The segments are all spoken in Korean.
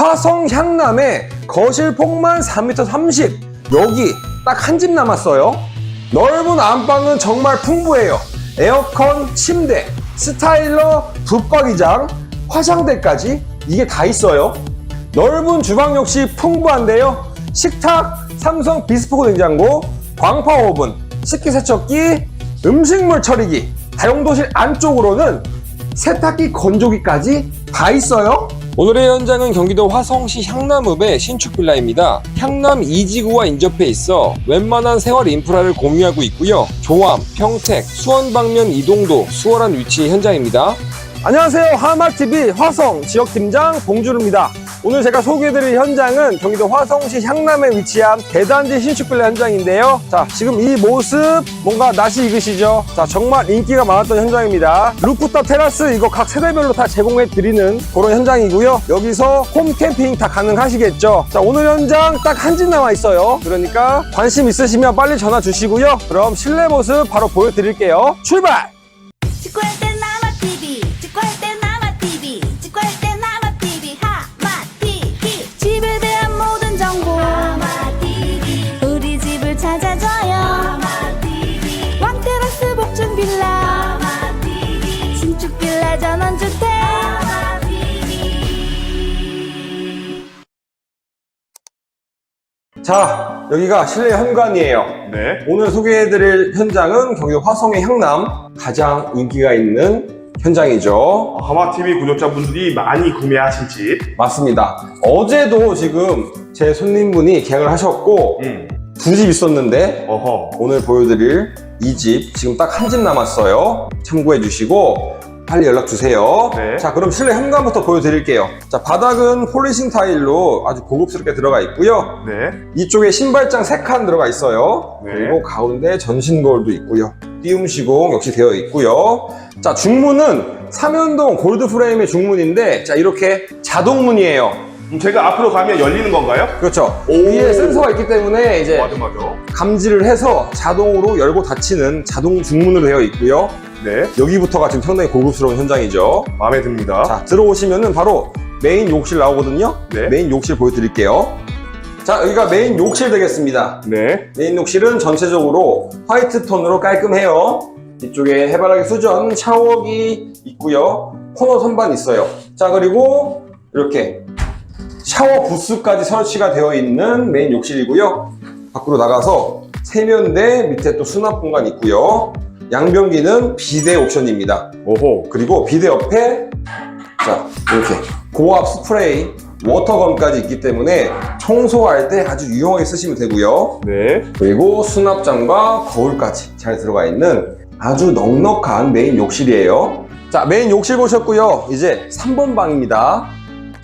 화성 향남에 거실 폭만 3m 30 여기 딱 한 집 남았어요. 넓은 안방은 정말 풍부해요. 에어컨, 침대, 스타일러, 붙박이장, 화장대까지 이게 다 있어요. 넓은 주방 역시 풍부한데요. 식탁, 삼성 비스포크 냉장고, 광파 오븐, 식기세척기, 음식물 처리기 다용도실 안쪽으로는 세탁기 건조기까지 다 있어요. 오늘의 현장은 경기도 화성시 향남읍의 신축 빌라입니다. 향남 2지구와 인접해 있어 웬만한 생활 인프라를 공유하고 있고요. 조암, 평택, 수원 방면 이동도 수월한 위치의 현장입니다. 안녕하세요. 하마TV 화성 지역팀장 봉준우입니다. 오늘 제가 소개해드릴 현장은 경기도 화성시 향남에 위치한 대단지 신축빌라 현장인데요. 자, 지금 이 모습 뭔가 낯이 익으시죠? 자, 정말 인기가 많았던 현장입니다. 루프탑 테라스 이거 각 세대별로 다 제공해 드리는 그런 현장이고요. 여기서 홈 캠핑 다 가능하시겠죠? 자, 오늘 현장 딱 한 집 남아 있어요. 그러니까 관심 있으시면 빨리 전화 주시고요. 그럼 실내 모습 바로 보여드릴게요. 출발! 자, 여기가 실내 현관이에요. 네. 오늘 소개해드릴 현장은 경기도 화성의 향남 가장 인기가 있는 현장이죠. 하마TV 구독자분들이 많이 구매하신 집. 맞습니다. 어제도 지금 제 손님분이 계약을 하셨고 음. 두 집 있었는데 어허. 오늘 보여드릴 이 집 지금 딱 한 집 남았어요. 참고해 주시고 빨리 연락 주세요. 네. 자, 그럼 실내 현관부터 보여드릴게요. 자, 바닥은 폴리싱 타일로 아주 고급스럽게 들어가 있고요. 네. 이쪽에 신발장 3칸 들어가 있어요. 네. 그리고 가운데 전신 거울도 있고요. 띄움 시공 역시 되어 있고요. 자, 중문은 삼연동 골드 프레임의 중문인데, 자, 이렇게 자동문이에요. 제가 앞으로 가면 열리는 건가요? 그렇죠. 오. 위에 센서가 있기 때문에 이제 맞아, 맞아. 감지를 해서 자동으로 열고 닫히는 자동 중문으로 되어 있고요. 네. 여기부터가 지금 상당히 고급스러운 현장이죠. 마음에 듭니다. 자, 들어오시면은 바로 메인 욕실 나오거든요. 네. 메인 욕실 보여드릴게요. 자, 여기가 메인 욕실 되겠습니다. 네. 메인 욕실은 전체적으로 화이트 톤으로 깔끔해요. 이쪽에 해바라기 수전 샤워기 있고요. 코너 선반 있어요. 자, 그리고 이렇게 샤워 부스까지 설치가 되어 있는 메인 욕실이고요. 밖으로 나가서 세면대 밑에 또 수납 공간 있고요. 양변기는 비대 옵션입니다. 오호. 그리고 비대 옆에 자 이렇게 고압 스프레이 워터건까지 있기 때문에 청소할 때 아주 유용하게 쓰시면 되고요. 네. 그리고 수납장과 거울까지 잘 들어가 있는 아주 넉넉한 메인 욕실이에요. 자, 메인 욕실 보셨고요. 이제 3번 방입니다.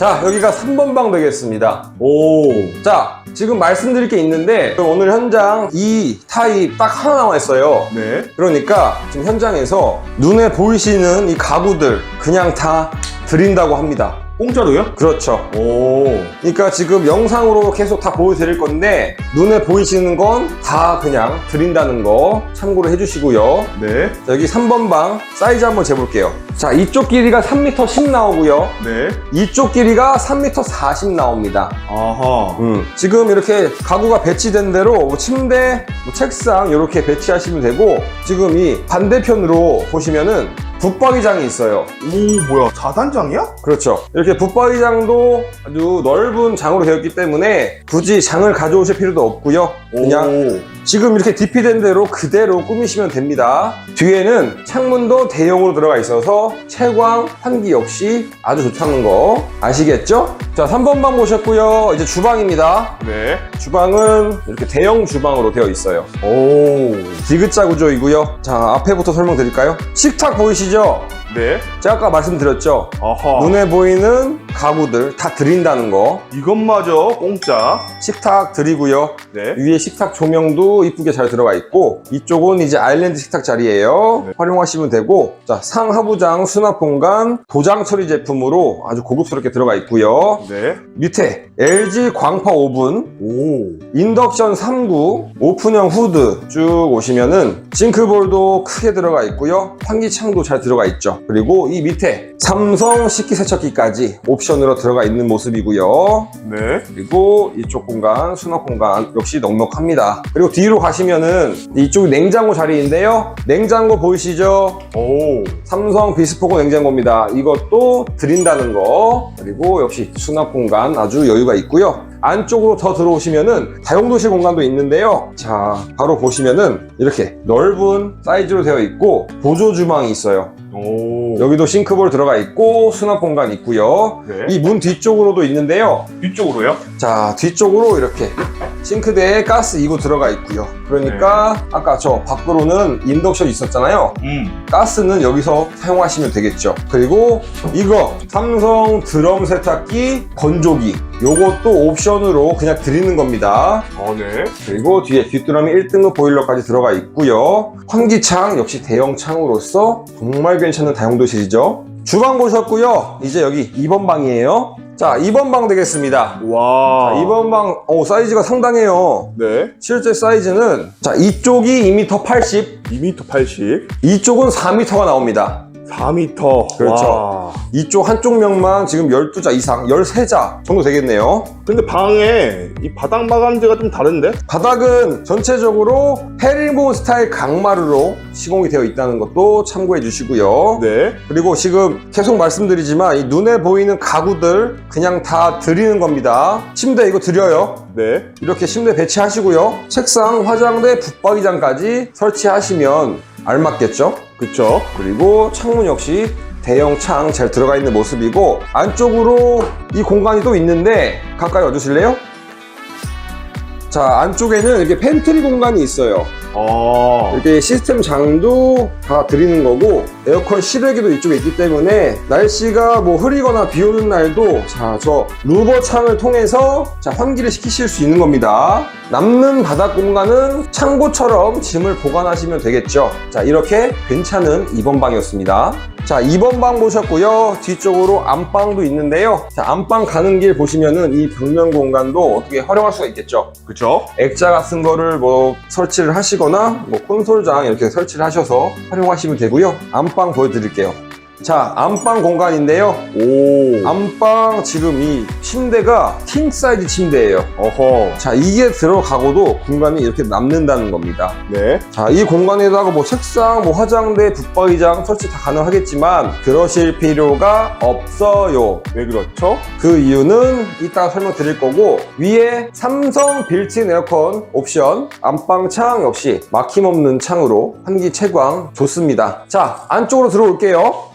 자, 여기가 3번 방 되겠습니다. 오. 자, 지금 말씀드릴 게 있는데 오늘 현장 이 타입 딱 하나 남아 있어요. 네. 그러니까 지금 현장에서 눈에 보이시는 이 가구들 그냥 다 드린다고 합니다. 공짜로요? 그렇죠. 오. 그러니까 지금 영상으로 계속 다 보여드릴 건데 눈에 보이시는 건 다 그냥 드린다는 거 참고로 해주시고요. 네. 자, 여기 3번 방 사이즈 한번 재볼게요. 자, 이쪽 길이가 3m 10 나오고요. 네. 이쪽 길이가 3m 40 나옵니다. 아하. 음, 지금 이렇게 가구가 배치된 대로 뭐 침대, 뭐 책상 이렇게 배치하시면 되고 지금 이 반대편으로 보시면은 붙박이장이 있어요. 오, 뭐야. 자단장이야? 그렇죠. 이렇게 붙박이장도 아주 넓은 장으로 되어 있기 때문에 굳이 장을 가져오실 필요도 없고요. 그냥 오. 지금 이렇게 DP된 대로 그대로 꾸미시면 됩니다. 뒤에는 창문도 대용으로 들어가 있어서 채광, 환기 역시 아주 좋다는 거 아시겠죠? 자, 3번 방 보셨고요. 이제 주방입니다. 네. 주방은 이렇게 대형 주방으로 되어 있어요. 오. 디귿자 구조이고요. 자, 앞에부터 설명드릴까요? 식탁 보이시죠? 네. 제가 아까 말씀드렸죠? 아하. 눈에 보이는 가구들 다 드린다는 거. 이것마저 공짜. 식탁 드리고요. 네. 위에 식탁 조명도 이쁘게 잘 들어가 있고 이쪽은 이제 아일랜드 식탁 자리예요. 네. 활용하시면 되고 자 상하부장 수납 공간 도장 처리 제품으로 아주 고급스럽게 들어가 있고요. 네. 밑에 LG 광파 오븐, 오. 인덕션 3구, 오픈형 후드 쭉 오시면은 싱크볼도 크게 들어가 있고요. 환기창도 잘 들어가 있죠. 그리고 이 밑에 삼성 식기세척기까지 옵션으로 들어가 있는 모습이고요. 네. 그리고 이쪽 공간, 수납 공간 역시 넉넉합니다. 그리고 뒤로 가시면은 이쪽 냉장고 자리인데요. 냉장고 보이시죠? 오. 삼성 비스포크 냉장고입니다. 이것도 드린다는 거. 그리고 역시 수납 공간 아주 여유가 있고요. 안쪽으로 더 들어오시면은 다용도실 공간도 있는데요. 자, 바로 보시면은 이렇게 넓은 사이즈로 되어 있고 보조 주방이 있어요. 오. 여기도 싱크볼 들어가 있고 수납 공간 있고요. 네. 이 문 뒤쪽으로도 있는데요. 뒤쪽으로요? 자, 뒤쪽으로 이렇게 싱크대에 가스 2구 들어가 있고요. 그러니까 아까 저 밖으로는 인덕션 있었잖아요. 음. 가스는 여기서 사용하시면 되겠죠. 그리고 이거 삼성 드럼 세탁기 건조기 요것도 옵션으로 그냥 드리는 겁니다. 어, 네. 그리고 뒤에 뒷드럼이 1등급 보일러까지 들어가 있고요. 환기창 역시 대형 창으로서 정말 괜찮은 다용도실이죠. 주방 보셨고요. 이제 여기 2번 방이에요. 자, 2번 방 되겠습니다. 와. 자, 2번 방, 오, 사이즈가 상당해요. 네. 실제 사이즈는, 자, 이쪽이 2m 80, 2m 80. 이쪽은 4m가 나옵니다. 4m. 그렇죠. 와. 이쪽 한쪽 면만 지금 12자 이상, 13자 정도 되겠네요. 근데 방에 이 바닥 마감재가 좀 다른데? 바닥은 전체적으로 헤링본 스타일 강마루로 시공이 되어 있다는 것도 참고해 주시고요. 네. 그리고 지금 계속 말씀드리지만 이 눈에 보이는 가구들 그냥 다 드리는 겁니다. 침대 이거 드려요. 네. 이렇게 침대 배치하시고요. 책상, 화장대, 붙박이장까지 설치하시면 알맞겠죠? 그쵸. 그리고 창문 역시 대형 창 잘 들어가 있는 모습이고 안쪽으로 이 공간이 또 있는데 가까이 와주실래요? 자 안쪽에는 이렇게 팬트리 공간이 있어요 아. 이렇게 시스템 장도 다 드리는 거고 에어컨 실외기도 이쪽에 있기 때문에 날씨가 뭐 흐리거나 비 오는 날도 자 저 루버 창을 통해서 자 환기를 시키실 수 있는 겁니다. 남는 바닥 공간은 창고처럼 짐을 보관하시면 되겠죠. 자 이렇게 괜찮은 2번 방이었습니다. 자 2번 방 보셨고요. 뒤쪽으로 안방도 있는데요. 자 안방 가는 길 보시면은 이 벽면 공간도 어떻게 활용할 수가 있겠죠? 그쵸. 액자 같은 거를 뭐 설치를 하시 거나 뭐 콘솔장 이렇게 설치를 하셔서 활용하시면 되고요. 안방 보여드릴게요. 자, 안방 공간인데요. 오. 안방 지금 이 침대가 킹 사이즈 침대예요. 어허. 자, 이게 들어가고도 공간이 이렇게 남는다는 겁니다. 네. 자, 이 공간에다가 뭐 책상, 뭐 화장대, 붙박이장 설치 다 가능하겠지만 그러실 필요가 없어요. 왜 그렇죠? 그 이유는 이따 설명드릴 거고 위에 삼성 빌트인 에어컨 옵션 안방 창 역시 막힘없는 창으로 환기 채광 좋습니다 자 안쪽으로 들어올게요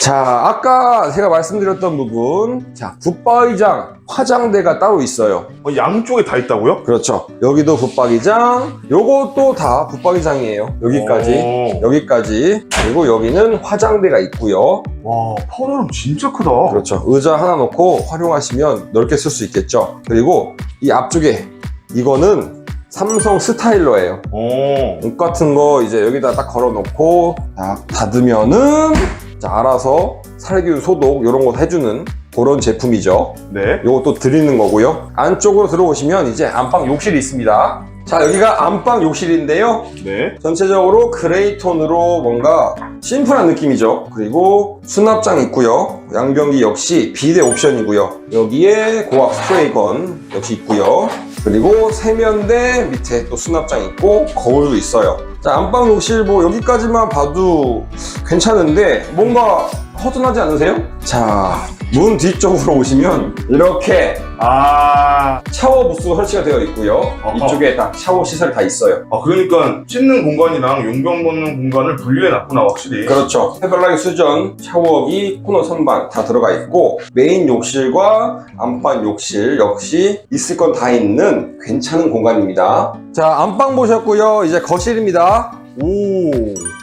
자 아까 제가 말씀드렸던 부분 자 붙박이장 화장대가 따로 있어요 어, 양쪽에 다 있다고요? 그렇죠 여기도 붙박이장 요것도 다 붙박이장이에요 여기까지 오. 여기까지 그리고 여기는 화장대가 있고요 와, 파워룸 진짜 크다. 그렇죠. 의자 하나 놓고 활용하시면 넓게 쓸 수 있겠죠. 그리고 이 앞쪽에 이거는 삼성 스타일러예요. 오. 옷 같은 거 이제 여기다 딱 걸어 놓고 딱 닫으면은 자, 알아서 살균 소독 이런 거 해주는 그런 제품이죠. 네. 요것도 드리는 거고요. 안쪽으로 들어오시면 이제 안방 욕실이 있습니다. 자, 여기가 안방 욕실인데요. 네. 전체적으로 그레이 톤으로 뭔가 심플한 느낌이죠. 그리고 수납장 있고요. 양변기 역시 비대 옵션이고요. 여기에 고압 스프레이건 역시 있고요. 그리고 세면대 밑에 또 수납장 있고 거울도 있어요. 자 안방 욕실 뭐 여기까지만 봐도 괜찮은데 뭔가 허전하지 않으세요? 자 문 뒤쪽으로 오시면 이렇게 아. 샤워 부스가 설치가 되어 있고요. 어허. 이쪽에 다 샤워 시설이 다 있어요. 아, 그러니까 씻는 공간이랑 용병 보는 공간을 분리해 놨구나, 확실히. 그렇죠. 해발라기 수전, 샤워기, 코너 선반 다 들어가 있고 메인 욕실과 안방 욕실 역시 있을 건 다 있는 괜찮은 공간입니다. 자, 안방 보셨고요. 이제 거실입니다. 오.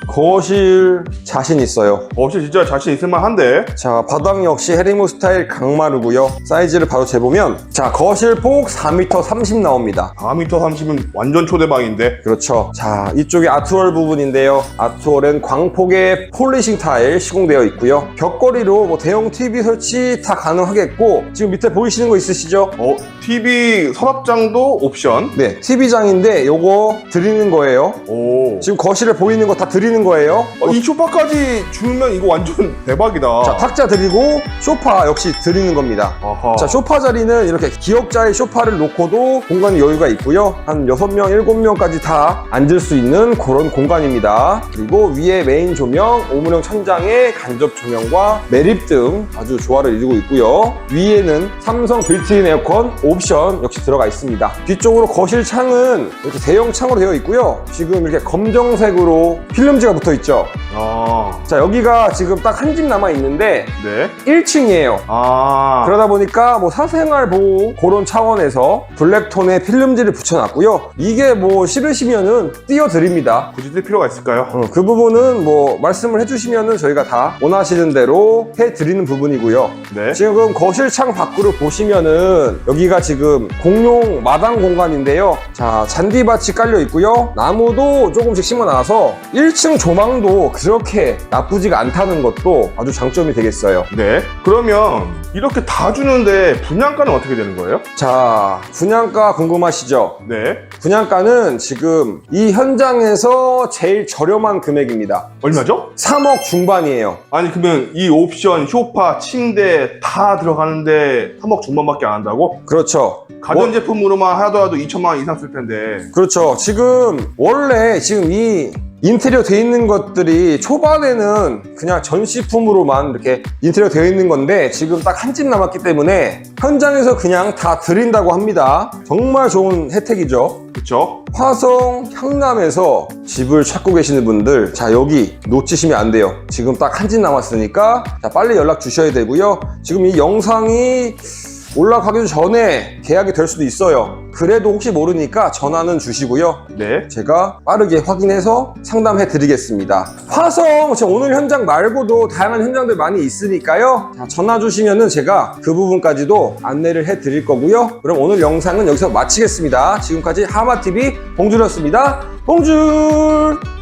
거실 자신 있어요. 거실 진짜 자신 있을만 한데. 자, 바닥 역시 해리모 스타일 강마루고요. 사이즈를 바로 재보면 자, 거실 폭 4m 30 나옵니다. 4m 30은 완전 초대박인데. 그렇죠. 자, 이쪽이 아트월 부분인데요. 아트월은 광폭의 폴리싱 타일 시공되어 있고요. 벽걸이로 뭐 대형 TV 설치 다 가능하겠고 지금 밑에 보이시는 거 있으시죠? 어, TV 서랍장도 옵션. 네, TV장인데 요거 드리는 거예요. 오. 지금 거실에 보이는 거 다 드리는 거예요. 어, 이 쇼파까지 주면 이거 완전 대박이다. 자, 탁자 드리고 소파 역시 드리는 겁니다. 아하. 자, 소파 자리는 이렇게 기역자의 소파를 놓고도 공간 여유가 있고요. 한 6명, 7명까지 다 앉을 수 있는 그런 공간입니다. 그리고 위에 메인 조명, 오문형 천장에 간접 조명과 매립 등 아주 조화를 이루고 있고요. 위에는 삼성 빌트인 에어컨 옵션 역시 들어가 있습니다. 뒤쪽으로 거실 창은 이렇게 대형 창으로 되어 있고요. 지금 이렇게 검정색으로 필름지 가 붙어 있죠. 아. 자, 여기가 지금 딱 한 집 남아 있는데 네. 1층이에요. 아. 그러다 보니까 뭐 사생활 보호 그런 차원에서 블랙톤에 필름지를 붙여놨고요. 이게 뭐 싫으시면은 띄워드립니다. 굳이 뜰 필요가 있을까요? 어, 그 부분은 뭐 말씀을 해주시면은 저희가 다 원하시는 대로 해드리는 부분이고요. 네. 지금 거실 창 밖으로 보시면은 여기가 지금 공용 마당 공간인데요. 자, 잔디밭이 깔려 있고요. 나무도 조금씩 심어놔서 1층 조망도 그렇게 나쁘지가 않다는 것도 아주 장점이 되겠어요. 네. 그러면 이렇게 다 주는데 분양가는 어떻게 되는 거예요? 자, 분양가 궁금하시죠? 네. 분양가는 지금 이 현장에서 제일 저렴한 금액입니다. 얼마죠? 3억 중반이에요. 아니 그러면 이 옵션, 쇼파, 침대 다 들어가는데 3억 중반밖에 안 한다고? 그렇죠. 가전제품으로만 하더라도 2천만 원 이상 쓸 텐데. 그렇죠. 지금 원래 지금 이 인테리어 돼 있는 것들이 초반에는 그냥 전시품으로만 이렇게 인테리어 되어 있는 건데 지금 딱 한 집 남았기 때문에 현장에서 그냥 다 드린다고 합니다. 정말 좋은 혜택이죠. 그쵸? 화성 향남에서 집을 찾고 계시는 분들 자 여기 놓치시면 안 돼요 지금 딱 한 집 남았으니까 자 빨리 연락 주셔야 되고요 지금 이 영상이 올라가기 전에 계약이 될 수도 있어요. 그래도 혹시 모르니까 전화는 주시고요. 네. 제가 빠르게 확인해서 상담해 드리겠습니다. 화성! 오늘 현장 말고도 다양한 현장들 많이 있으니까요. 자, 전화 주시면은 제가 그 부분까지도 안내를 해 드릴 거고요. 그럼 오늘 영상은 여기서 마치겠습니다. 지금까지 하마TV 봉준이었습니다. 봉준